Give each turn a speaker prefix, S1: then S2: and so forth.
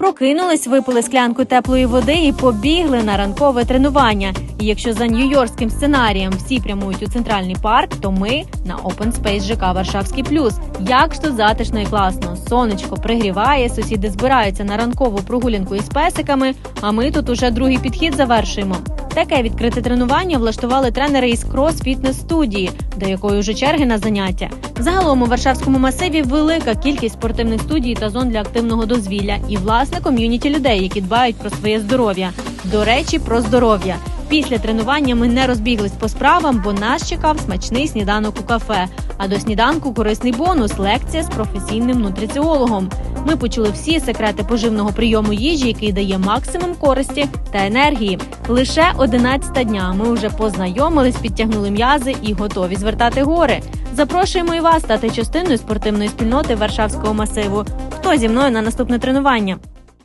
S1: Прокинулись, випили склянку теплої води і побігли на ранкове тренування. І якщо за нью-йоркським сценарієм всі прямують у центральний парк, то ми на Open Space ЖК Варшавський плюс. Як ж тут затишно і класно. Сонечко пригріває, сусіди збираються на ранкову прогулянку із песиками. А ми тут уже другий підхід завершуємо. Таке відкрите тренування влаштували тренери із крос-фітнес студії, до якої вже черги на заняття. Загалом у Варшавському масиві велика кількість спортивних студій та зон для активного дозвілля і власне ком'юніті людей, які дбають про своє здоров'я. До речі, про здоров'я. Після тренування ми не розбіглись по справам, бо нас чекав смачний сніданок у кафе. А до сніданку корисний бонус лекція з професійним нутриціологом. Ми почули всі секрети поживного прийому їжі, який дає максимум користі та енергії. Лише 11 дня. Ми вже познайомились, підтягнули м'язи і готові звертати гори. Запрошуємо і вас стати частиною спортивної спільноти Варшавського масиву. Хто зі мною на наступне тренування?